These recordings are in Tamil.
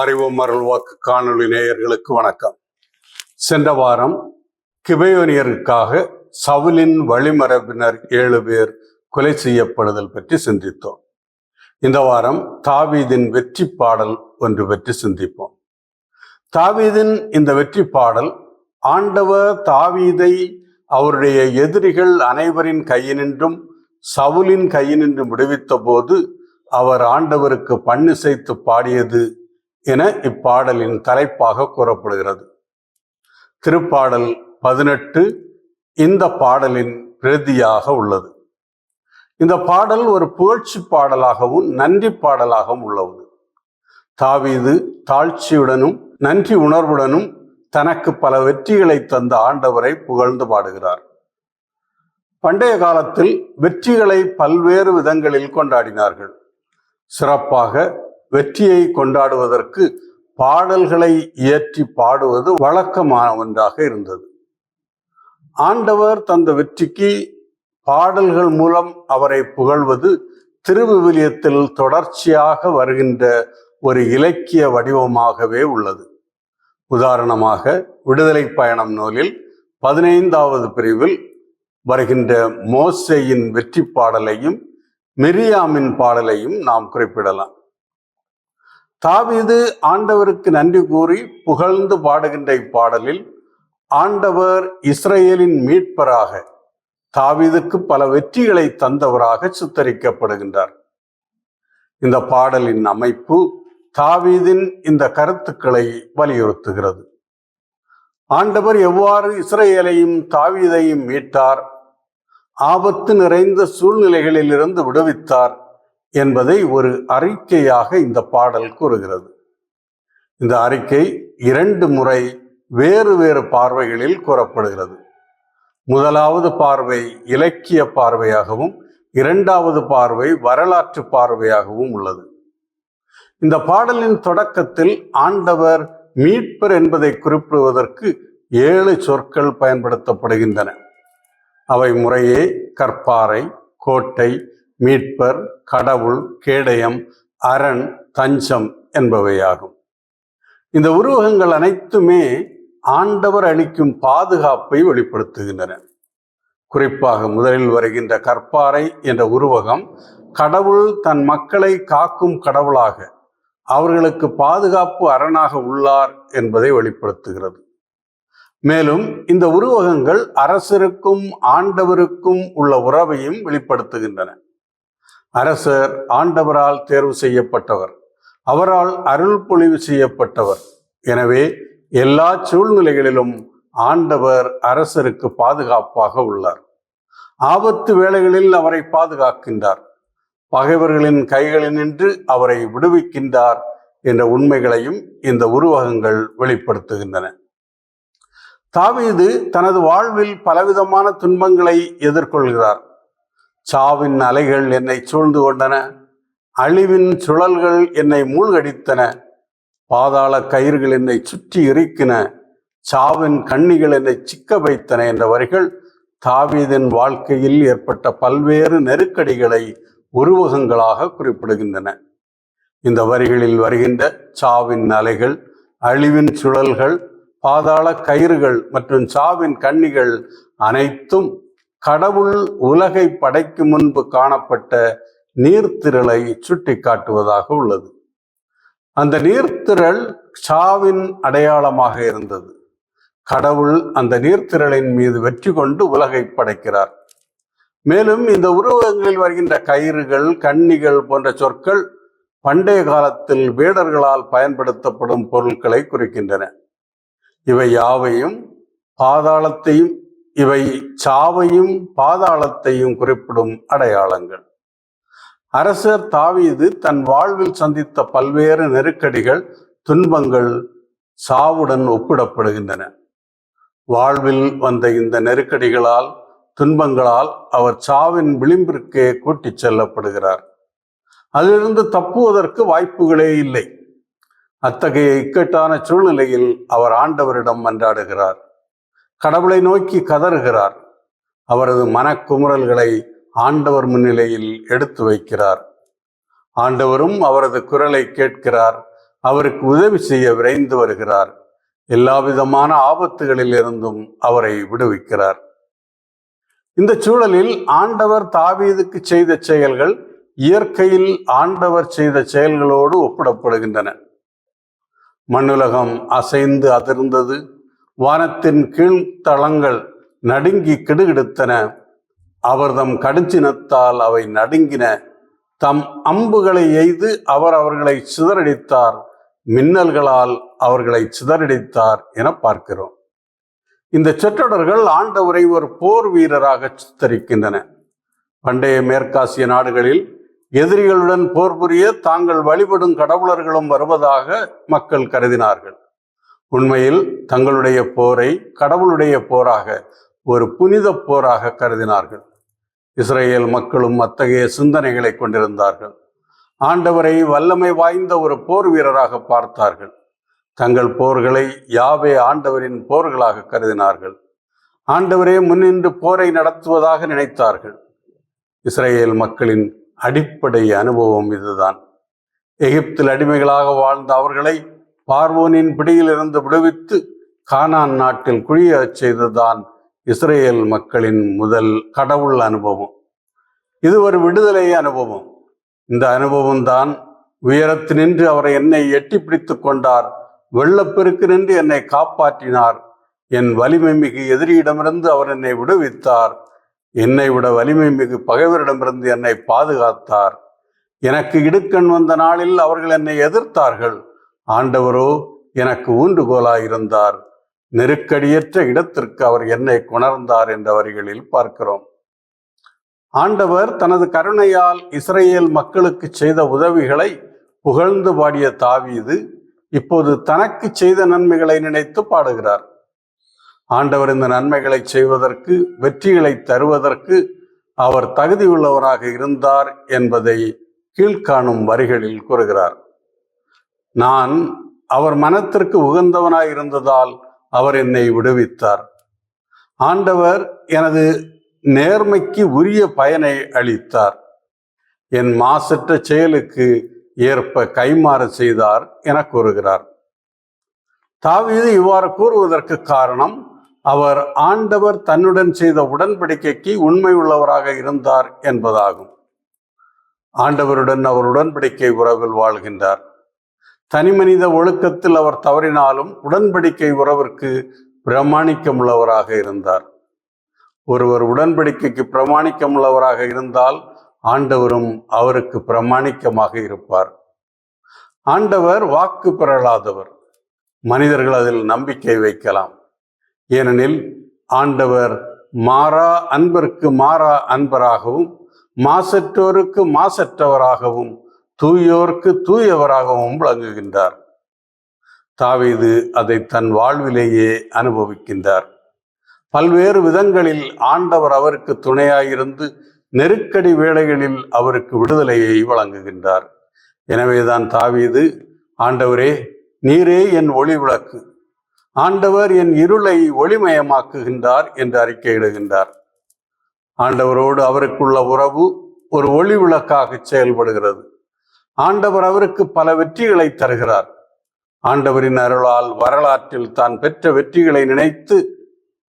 அறிவோம் அருள்வாக்கு காணொளி நேயர்களுக்கு வணக்கம். சென்ற வாரம் கிபயோனியருக்காக சவுலின் வழிமரபினர் ஏழு பேர் கொலை செய்யப்படுதல் பற்றி சிந்தித்தோம். இந்த வாரம் தாவீதின் வெற்றி பாடல் ஒன்று பற்றி சிந்திப்போம். தாவீதின் இந்த வெற்றி பாடல் ஆண்டவர் தாவீதை அவருடைய எதிரிகள் அனைவரின் கையினின்றும் சவுலின் கையினின்றும் விடுவித்த போது அவர் ஆண்டவருக்கு பண்ணிசைத்து பாடியது என இப்பாடலின் தலைப்பாக கூறப்படுகிறது. திருப்பாடல் பதினெட்டு இந்த பாடலின் பிரதியாக உள்ளது. இந்த பாடல் ஒரு புகழ்ச்சி பாடலாகவும் நன்றி பாடலாகவும் உள்ளது. தாவீது தாழ்ச்சியுடனும் நன்றி உணர்வுடனும் தனக்கு பல வெற்றிகளை தந்த ஆண்டவரை புகழ்ந்து பாடுகிறார். பண்டைய காலத்தில் வெற்றிகளை பல்வேறு விதங்களில் கொண்டாடினார்கள். சிறப்பாக வெற்றியை கொண்டாடுவதற்கு பாடல்களை இயற்றி பாடுவது வழக்கமான ஒன்றாக இருந்தது. ஆண்டவர் தந்த வெற்றிக்கு பாடல்கள் மூலம் அவரை புகழ்வது திருவிவிலியத்தில் தொடர்ச்சியாக வருகின்ற ஒரு இலக்கிய வடிவமாகவே உள்ளது. உதாரணமாக விடுதலை பயணம் நூலில் பதினைந்தாவது பிரிவில் வருகின்ற மோசையின் வெற்றி பாடலையும் மிரியாமின் பாடலையும் நாம் குறிப்பிடலாம். தாவீது ஆண்டவருக்கு நன்றி கூறி புகழ்ந்து பாடுகின்ற இப்பாடலில் ஆண்டவர் இஸ்ரேலின் மீட்பராக தாவீதுக்கு பல வெற்றிகளை தந்தவராக சித்தரிக்கப்படுகின்றார். இந்த பாடலின் அமைப்பு தாவீதின் இந்த கருத்துக்களை வலியுறுத்துகிறது. ஆண்டவர் எவ்வாறு இஸ்ரேலையும் தாவீதையும் மீட்டார் ஆபத்து நிறைந்த சூழ்நிலைகளிலிருந்து விடுவித்தார் என்பதை ஒரு அறிக்கையாக இந்த பாடல் கூறுகிறது. இந்த அறிக்கை இரண்டு முறை வேறு வேறு பார்வைகளில் கூறப்படுகிறது. முதலாவது பார்வை இலக்கிய பார்வையாகவும் இரண்டாவது பார்வை வரலாற்று பார்வையாகவும் உள்ளது. இந்த பாடலின் தொடக்கத்தில் ஆண்டவர் மீட்பர் என்பதை குறிப்பிடுவதற்கு ஏழு சொற்கள் பயன்படுத்தப்படுகின்றன. அவை முறையே கற்பாறை கோட்டை மீட்பர் கடவுள் கேடயம் அரண் தஞ்சம் என்பவையாகும். இந்த உருவகங்கள் அனைத்துமே ஆண்டவர் அளிக்கும் பாதுகாப்பை வெளிப்படுத்துகின்றன. குறிப்பாக முதலில் வருகின்ற கற்பாறை என்ற உருவகம் கடவுள் தன் மக்களை காக்கும் கடவுளாக அவர்களுக்கு பாதுகாப்பு அரணாக உள்ளார் என்பதை வெளிப்படுத்துகிறது. மேலும் இந்த உருவகங்கள் அரசருக்கும் ஆண்டவருக்கும் உள்ள உறவையும் வெளிப்படுத்துகின்றன. அரசர் ஆண்டவரால் தேர்வு செய்யப்பட்டவர். அவரால் அருள் பொழிவு செய்யப்பட்டவர். எனவே எல்லா சூழ்நிலைகளிலும் ஆண்டவர் அரசருக்கு பாதுகாப்பாக உள்ளார். ஆபத்து வேளைகளில் அவரை பாதுகாக்கின்றார். பகைவர்களின் கைகளினின்று அவரை விடுவிக்கின்றார் என்ற உண்மைகளையும் இந்த உருவகங்கள் வெளிப்படுத்துகின்றன. தாவீது தனது வாழ்வில் பலவிதமான துன்பங்களை எதிர்கொள்கிறார். சாவின் அலைகள் என்னை சூழ்ந்து கொண்டன. அழிவின் சுழல்கள் என்னை மூழ்கடித்தன. பாதாள கயிறுகள் என்னை சுற்றி இறுக்கின. சாவின் கண்ணிகள் என்னை சிக்க வைத்தன என்ற வரிகள் தாவீதின் வாழ்க்கையில் ஏற்பட்ட பல்வேறு நெருக்கடிகளை உருவகங்களாக குறிப்பிடுகின்றன. இந்த வரிகளில் வருகின்ற சாவின் அலைகள் அழிவின் சுழல்கள் பாதாள கயிறுகள் மற்றும் சாவின் கண்ணிகள் அனைத்தும் கடவுள் உலகை படைக்கும் முன்பு காணப்பட்ட நீர்த்திரளை சுட்டி காட்டுவதாக உள்ளது. அந்த நீர்த்திரள் சாவின் அடையாளமாக இருந்தது. கடவுள் அந்த நீர்த்திரளின் மீது வெற்றி கொண்டு உலகை படைக்கிறார். மேலும் இந்த உருவகங்களில் வருகின்ற கயிறுகள் கன்னிகள் போன்ற சொற்கள் பண்டைய காலத்தில் வேடர்களால் பயன்படுத்தப்படும் பொருட்களை குறிக்கின்றன. இவை யாவையும் பாதாளத்தையும் இவை சாவையும் பாதாளத்தையும் குறிப்பிடும் அடையாளங்கள். அரசர் தாவீது தன் வாழ்வில் சந்தித்த பல்வேறு நெருக்கடிகள் துன்பங்கள் சாவுடன் ஒப்பிடப்படுகின்றன. வாழ்வில் வந்த இந்த நெருக்கடிகளால் துன்பங்களால் அவர் சாவின் விளிம்பிற்கே கூட்டிச் செல்லப்படுகிறார். அதிலிருந்து தப்புவதற்கு வாய்ப்புகளே இல்லை. அத்தகைய இக்கட்டான சூழ்நிலையில் அவர் ஆண்டவரிடம் மன்றாடுகிறார். கடவுளை நோக்கி கதறுகிறார். அவரது மனக்குமுறல்களை ஆண்டவர் முன்னிலையில் எடுத்து வைக்கிறார். ஆண்டவரும் அவரது குரலை கேட்கிறார். அவருக்கு உதவி செய்ய விரைந்து வருகிறார். எல்லா விதமான ஆபத்துகளில் இருந்தும் அவரை விடுவிக்கிறார். இந்த சூழலில் ஆண்டவர் தாவீதுக்கு செய்த செயல்கள் இயற்கையில் ஆண்டவர் செய்த செயல்களோடு ஒப்பிடப்படுகின்றன. மண்ணுலகம் அசைந்து அதிர்ந்தது. வானத்தின் கீழ்த்தளங்கள் நடுங்கி கிடுகிடுத்தன. அவர்தம் கடுஞ்சினத்தால் அவை நடுங்கின. தம் அம்புகளை எய்து அவர் அவர்களை சிதறடித்தார். மின்னல்களால் அவர்களை சிதறடித்தார் என பார்க்கிறோம். இந்த சொற்றொடர்கள் ஆண்டவரை ஒரு போர் வீரராக சித்தரிக்கின்றன. பண்டைய மேற்காசிய நாடுகளில் எதிரிகளுடன் போர் புரிய தாங்கள் வழிபடும் கடவுளர்களும் வருவதாக மக்கள் கருதினார்கள். உண்மையில் தங்களுடைய போரை கடவுளுடைய போராக ஒரு புனித போராக கருதினார்கள். இஸ்ரேல் மக்களும் அத்தகைய சிந்தனைகளை கொண்டிருந்தார்கள். ஆண்டவரை வல்லமை வாய்ந்த ஒரு போர் வீரராக பார்த்தார்கள். தங்கள் போர்களை யாவே ஆண்டவரின் போர்களாக கருதினார்கள். ஆண்டவரே முன்னின்று போரை நடத்துவதாக நினைத்தார்கள். இஸ்ரேல் மக்களின் அடிப்படை அனுபவம் இதுதான். எகிப்தில் அடிமைகளாக வாழ்ந்த அவர்களை பார்வோனின் பிடியிலிருந்து விடுவித்து கானான் நாட்டில் குழியச் செய்ததுதான் இஸ்ரேல் மக்களின் முதல் கடவுள் அனுபவம். இது ஒரு விடுதலை அனுபவம். இந்த அனுபவம் தான் உயரத்து நின்று அவரை என்னை எட்டி பிடித்து கொண்டார் வெள்ளப்பெருக்கு நின்று என்னை காப்பாற்றினார் என் வலிமை மிகு எதிரியிடமிருந்து அவர் என்னை விடுவித்தார் என்னை விட வலிமை மிகு பகைவரிடமிருந்து என்னை பாதுகாத்தார். எனக்கு இடுக்கண் வந்த நாளில் அவர்கள் என்னை எதிர்த்தார்கள். ஆண்டவரோ எனக்கு ஊன்றுகோலாயிருந்தார் நெருக்கடியற்ற இடத்திற்கு அவர் என்னை கொணர்ந்தார் என்ற வரிகளில் பார்க்கிறோம். ஆண்டவர் தனது கருணையால் இஸ்ரேல் மக்களுக்கு செய்த உதவிகளை புகழ்ந்து பாடிய தாவீது இப்போது தனக்கு செய்த நன்மைகளை நினைத்து பாடுகிறார். ஆண்டவர் இந்த நன்மைகளை செய்வதற்கு வெற்றிகளை தருவதற்கு அவர் தகுதியுள்ளவராக இருந்தார் என்பதை கீழ்காணும் வரிகளில் கூறுகிறார். நான் அவர் மனத்திற்கு உகந்தவனாய் இருந்ததால் அவர் என்னை விடுவித்தார். ஆண்டவர் எனது நேர்மைக்கு உரிய பயனை அளித்தார். என் மாசற்ற செயலுக்கு ஏற்ப கைமாறு செய்தார் என கூறுகிறார். தாவீது இவ்வாறு கூறுவதற்கு காரணம் அவர் ஆண்டவர் தன்னுடன் செய்த உடன்படிக்கைக்கு உண்மை உள்ளவராக இருந்தார் என்பதாகும். ஆண்டவருடன் அவர் உடன்படிக்கை உறவில் வாழ்கின்றார். தனிமனித ஒழுக்கத்தில் அவர் தவறினாலும் உடன்படிக்கை உறவிற்கு பிரமாணிக்கம் உள்ளவராக இருந்தார். ஒருவர் உடன்படிக்கைக்கு பிரமாணிக்கம் உள்ளவராக இருந்தால் ஆண்டவரும் அவருக்கு பிரமாணிக்கமாக இருப்பார். ஆண்டவர் வாக்கு பெறலாதவர். மனிதர்கள் அதில் நம்பிக்கை வைக்கலாம். ஏனெனில் ஆண்டவர் மாறா அன்பருக்கு மாறா அன்பராகவும் மாசற்றோருக்கு மாசற்றவராகவும் தூயோர்க்கு தூயவராகவும் விளங்குகின்றார். தாவீது அதை தன் வாழ்விலேயே அனுபவிக்கின்றார். பல்வேறு விதங்களில் ஆண்டவர் அவருக்கு துணையாயிருந்து நெருக்கடி வேளைகளில் அவருக்கு விடுதலையை வழங்குகின்றார். எனவேதான் தாவீது ஆண்டவரே நீரே என் ஒளி விளக்கு. ஆண்டவர் என் இருளை ஒளிமயமாக்குகின்றார் என்று அறிக்கையிடுகின்றார் ஆண்டவரோடு அவருக்குள்ள உறவு ஒரு ஒளி விளக்காக செயல்படுகிறது. ஆண்டவர் அவருக்கு பல வெற்றிகளை தருகிறார். ஆண்டவரின் அருளால் வரலாற்றில் தான் பெற்ற வெற்றிகளை நினைத்து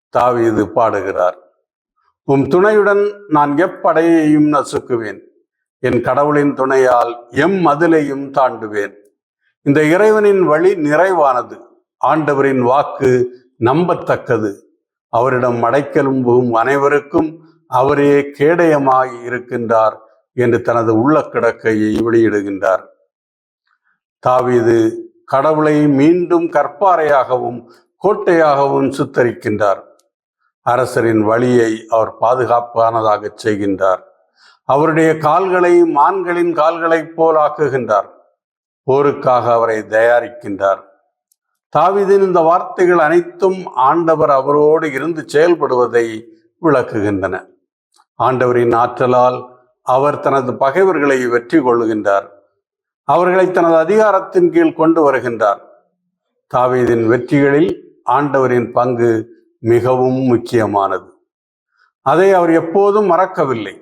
தாவீது பாடுகிறார். உம் துணையுடன் நான் எப்படையையும் நசுக்குவேன். என் கடவுளின் துணையால் எம் மதிலையும் தாண்டுவேன். இந்த இறைவனின் வழி நிறைவானது. ஆண்டவரின் வாக்கு நம்பத்தக்கது. அவரிடம் அடைக்கலும்பும் அனைவருக்கும் அவரே கேடயமாய் இருக்கின்றார். என்று தனது உள்ள கிடக்கையை வெளியிடுகின்றார். தாவீது கடவுளை மீண்டும் கற்பாறையாகவும் கோட்டையாகவும் சித்தரிக்கின்றார். அரசரின் வழியை அவர் பாதுகாப்பானதாக செய்கின்றார். அவருடைய கால்களை மான்களின் கால்களைப் போல் ஆக்குகின்றார். போருக்காக அவரை தயாரிக்கின்றார். தாவிதின் இந்த வார்த்தைகள் அனைத்தும் ஆண்டவர் அவரோடு இருந்து செயல்படுவதை விளக்குகின்றன. ஆண்டவரின் ஆற்றலால் அவர் தனது பகைவர்களை வெற்றி கொள்ளுகின்றார். அவர்களை தனது அதிகாரத்தின் கீழ் கொண்டு வருகின்றார். தாவீதின் வெற்றிகளில் ஆண்டவரின் பங்கு மிகவும் முக்கியமானது. அதை அவர் எப்போதும் மறக்கவில்லை.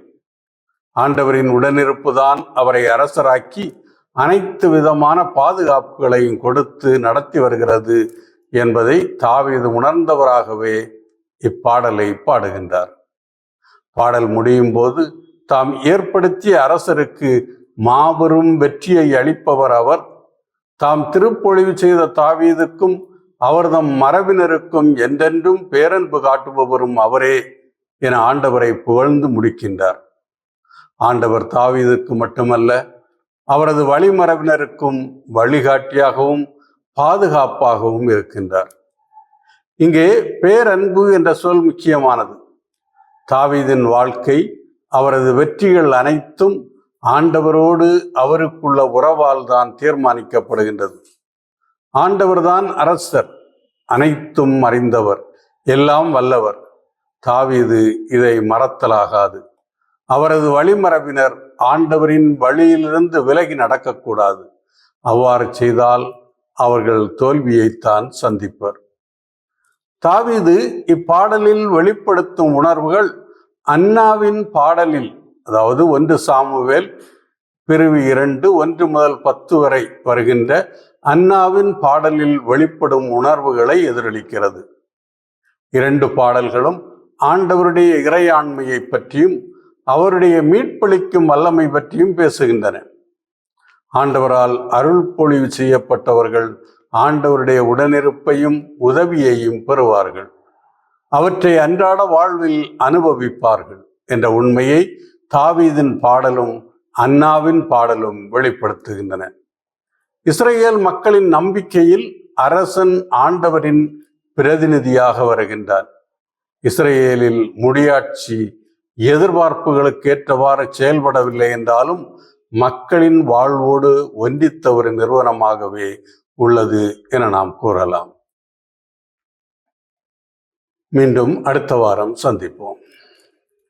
ஆண்டவரின் உடனிருப்புதான் அவரை அரசராக்கி அனைத்து விதமான பாதுகாப்புகளையும் கொடுத்து நடத்தி வருகிறது என்பதை தாவீது உணர்ந்தவராகவே இப்பாடலை பாடுகின்றார். பாடல் முடியும் போது தாம் ஏற்படுத்திய அரசருக்கு மாபெரும் வெற்றியை அளிப்பவர் அவர். தாம் திருப்பொழிவு செய்த தாவீதுக்கும் அவர்தம் மரபினருக்கும் என்றென்றும் பேரன்பு காட்டுபவரும் அவரே என ஆண்டவரை புகழ்ந்து முடிக்கின்றார். ஆண்டவர் தாவீதுக்கு மட்டுமல்ல அவரது வழிமரபினருக்கும் வழிகாட்டியாகவும் பாதுகாப்பாகவும் இருக்கின்றார். இங்கே பேரன்பு என்ற சொல் முக்கியமானது. தாவீதின் வாழ்க்கை அவரது வெற்றிகள் அனைத்தும் ஆண்டவரோடு அவருக்குள்ள உறவால் தான் தீர்மானிக்கப்படுகின்றது. ஆண்டவர்தான் அரசர் அனைத்தும் அறிந்தவர் எல்லாம் வல்லவர். தாவீது இதை மறத்தலாகாது. அவரது வழிமரபினர் ஆண்டவரின் வழியிலிருந்து விலகி நடக்கக்கூடாது. அவ்வாறு செய்தால் அவர்கள் தோல்வியைத்தான் சந்திப்பர். தாவீது இப்பாடலில் வெளிப்படுத்தும் உணர்வுகள் அன்னாவின் பாடலில் அதாவது ஒன்று சாமுவேல் பிரிவு இரண்டு ஒன்று முதல் பத்து வரை வருகின்ற அன்னாவின் பாடலில் வெளிப்படும் உணர்வுகளை எதிரொலிக்கிறது. இரண்டு பாடல்களும் ஆண்டவருடைய இறையாண்மையை பற்றியும் அவருடைய மீட்பளிக்கும் வல்லமை பற்றியும் பேசுகின்றன. ஆண்டவரால் அருள் பொழிவு செய்யப்பட்டவர்கள் ஆண்டவருடைய உடனிருப்பையும் உதவியையும் பெறுவார்கள். அவற்றை அன்றாட வாழ்வில் அனுபவிப்பார்கள் என்ற உண்மையை தாவீதின் பாடலும் அன்னாவின் பாடலும் வெளிப்படுத்துகின்றன. இஸ்ரேல் மக்களின் நம்பிக்கையில் அரசன் ஆண்டவரின் பிரதிநிதியாக வருகின்றார் இஸ்ரேலில் முடியாட்சி எதிர்பார்ப்புகளுக்கு ஏற்றவாறு செயல்படவில்லை என்றாலும் மக்களின் வாழ்வோடு ஒன்றித்த ஒரு நிறுவனமாகவே உள்ளது என நாம் கூறலாம். மீண்டும் அடுத்த வாரம் சந்திப்போம்.